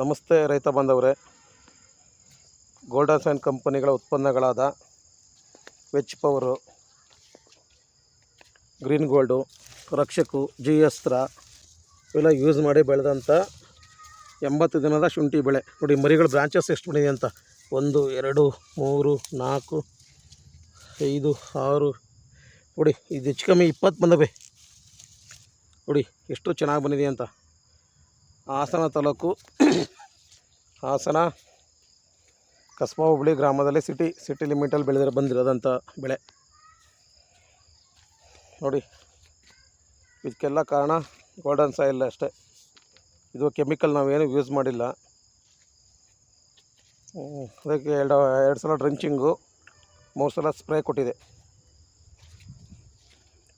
ನಮಸ್ತೆ ರೈತ ಬಾಂಧವರೇ. ಗೋಲ್ಡನ್ ಸ್ಯಾಂಡ್ ಕಂಪನಿಗಳ ಉತ್ಪನ್ನಗಳಾದ which power green gold Rakshak G Astra ಇವೆಲ್ಲ ಯೂಸ್ ಮಾಡಿ ಬೆಳೆದಂಥ ಎಂಬತ್ತು ದಿನದ ಶುಂಠಿ ಬೆಳೆ. ನೋಡಿ, ಮರಿಗಳ ಬ್ರಾಂಚಸ್ ಎಷ್ಟು ಬಂದಿದೆ ಅಂತ. ಒಂದು, ಎರಡು, ಮೂರು, ನಾಲ್ಕು, ಐದು, ಆರು. ನೋಡಿ, ಇದು ಹೆಚ್ಚು ಕಮ್ಮಿ ಇಪ್ಪತ್ತು ಬಂದವೆ. ನೋಡಿ, ಎಷ್ಟು ಚೆನ್ನಾಗಿ ಬಂದಿದೆ ಅಂತ. ಹಾಸನ ತಾಲೂಕು, ಹಾಸನ ಕಸ್ಬಾ ಹುಬ್ಳಿ ಗ್ರಾಮದಲ್ಲಿ ಸಿಟಿ ಸಿಟಿ ಲಿಮಿಟಲ್ಲಿ ಬೆಳೆದಿರೋ ಬಂದಿರೋದಂಥ ಬೆಳೆ. ನೋಡಿ, ಇದಕ್ಕೆಲ್ಲ ಕಾರಣ ಗೋಲ್ಡನ್ ಸಾಯಿಲ್ ಅಷ್ಟೇ. ಇದು ಕೆಮಿಕಲ್ ನಾವೇನು ಯೂಸ್ ಮಾಡಿಲ್ಲ. ಅದಕ್ಕೆ ಎರಡು ಎರಡು ಸಲ ಡ್ರಿಂಚಿಂಗು ಮೂರು ಸಲ ಸ್ಪ್ರೇ ಕೊಟ್ಟಿದೆ.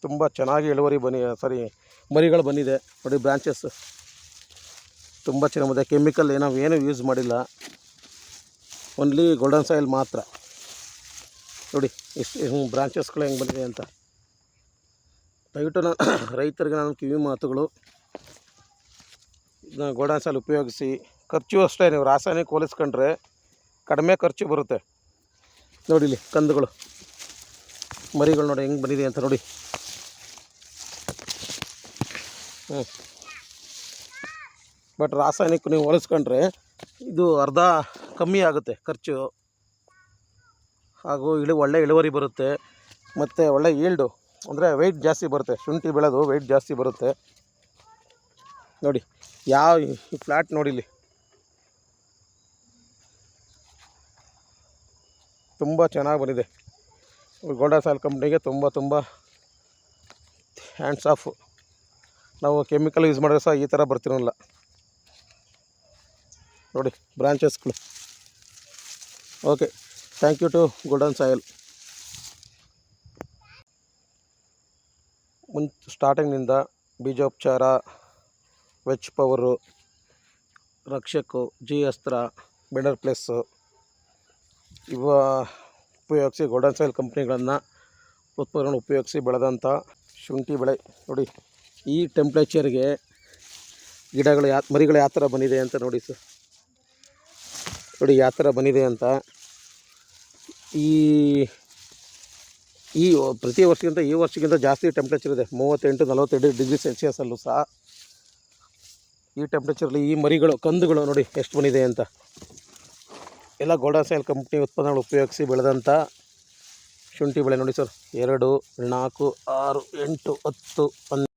ತುಂಬ ಚೆನ್ನಾಗಿ ಇಳುವರಿ ಬನ್ನಿ, ಸಾರಿ, ಮರಿಗಳು ಬಂದಿದೆ. ನೋಡಿ ಬ್ರಾಂಚಸ್ ತುಂಬ ಚೆನ್ನಾಗಿದೆ. ಕೆಮಿಕಲ್ ನಾವು ಏನೂ ಯೂಸ್ ಮಾಡಿಲ್ಲ. ಓನ್ಲಿ ಗೋಲ್ಡನ್ ಸಾಯಿಲ್ ಮಾತ್ರ. ನೋಡಿ ಎಷ್ಟು ಬ್ರಾಂಚಸ್ಗಳು ಹೆಂಗೆ ಬಂದಿದೆ ಅಂತ. ದಯವಿಟ್ಟು ನಾನು ರೈತರಿಗೆ ನಾನು ಕಿವಿ ಮಾತುಗಳು. ಇದನ್ನ ಗೋಲ್ಡನ್ ಉಪಯೋಗಿಸಿ. ಖರ್ಚು ಅಷ್ಟೇ, ನೀವು ರಾಸಾಯನಿಕ ಹೋಲಿಸ್ಕೊಂಡ್ರೆ ಕಡಿಮೆ ಖರ್ಚು ಬರುತ್ತೆ. ನೋಡಿ ಇಲ್ಲಿ ಕಂದುಗಳು. ಮರಿಗಳು ನೋಡಿ ಹೆಂಗೆ ಬಂದಿದೆ ಅಂತ ನೋಡಿ. ಹ್ಞೂ ಬಟ್ ರಾಸಾಯನಿಕ ನೀವು ಹೋಲಿಸ್ಕೊಂಡ್ರೆ ಇದು ಅರ್ಧ ಕಮ್ಮಿ ಆಗುತ್ತೆ ಖರ್ಚು. ಹಾಗೂ ಇಳಿ ಒಳ್ಳೆ ಇಳುವರಿ ಬರುತ್ತೆ. ಮತ್ತು ಒಳ್ಳೆ ಈಲ್ಡು ಅಂದರೆ ವೆಯ್ಟ್ ಜಾಸ್ತಿ ಬರುತ್ತೆ. ಶುಂಠಿ ಬೆಳೆದು ವೆಯ್ಟ್ ಜಾಸ್ತಿ ಬರುತ್ತೆ. ನೋಡಿ, ಯಾವ ಈ ಫ್ಲ್ಯಾಟ್ ನೋಡಿಲಿ ತುಂಬ ಚೆನ್ನಾಗಿ ಬಂದಿದೆ. ಗೋಲ್ಡನ್ ಸಾಲ್ ಕಂಪ್ನಿಗೆ ತುಂಬ ತುಂಬ ಹ್ಯಾಂಡ್ಸ್ ಆಫ್ ನಾವು ಕೆಮಿಕಲ್ ಯೂಸ್ ಮಾಡಿದ್ರೆ ಸಹ ಈ ಥರ ಬರ್ತಿರಲಿಲ್ಲ ನೋಡಿ ಬ್ರಾಂಚಸ್ಗಳು okay thank you to golden soil ಮುನ್ ಸ್ಟಾರ್ಟಿಂಗ್ನಿಂದ ಬೀಜೋಪಚಾರ ವೆಚ್ ಪವರು ರಕ್ಷಕು, ಜಿ ಅಸ್ತ್ರ ಬೆಡರ್ ಪ್ಲೇಸು ಇವ ಉಪಯೋಗಿಸಿ ಗೋಲ್ಡನ್ ಸಾಯಿಲ್ ಕಂಪ್ನಿಗಳನ್ನು ಉತ್ಪನ್ನಗಳನ್ನು ಉಪಯೋಗಿಸಿ ಬೆಳೆದಂಥ ಶುಂಠಿ ಬೆಳೆ. ನೋಡಿ, ಈ ಟೆಂಪ್ರೇಚರ್ಗೆ ಗಿಡಗಳು ಯಾ, ಮರಿಗಳು ಯಾವ ಥರ ಬಂದಿದೆ ಅಂತ ನೋಡಿ ಸರ್. ನೋಡಿ ಯಾವ ಥರ ಬಂದಿದೆ ಅಂತ. ಈ ಈ ಪ್ರತಿ ವರ್ಷಕ್ಕಿಂತ ಈ ವರ್ಷಕ್ಕಿಂತ ಜಾಸ್ತಿ ಟೆಂಪ್ರೇಚರ್ ಇದೆ. ಮೂವತ್ತೆಂಟು, ನಲವತ್ತೆರಡು ಡಿಗ್ರಿ ಸೆಲ್ಸಿಯಸಲ್ಲೂ ಸಹ. ಈ ಟೆಂಪ್ರೇಚರಲ್ಲಿ ಈ ಮರಿಗಳು, ಕಂದುಗಳು ನೋಡಿ ಎಷ್ಟು ಬಂದಿದೆ ಅಂತ. ಎಲ್ಲ ಗೋಲ್ಡನ್ ಸೈಲ್ ಕಂಪ್ನಿ ಉತ್ಪನ್ನಗಳು ಉಪಯೋಗಿಸಿ ಬೆಳೆದಂಥ ಶುಂಠಿ ಬೆಳೆ ನೋಡಿ ಸರ್. ಎರಡು, ನಾಲ್ಕು, ಆರು, ಎಂಟು, ಹತ್ತು ಹನ್ನೆರಡು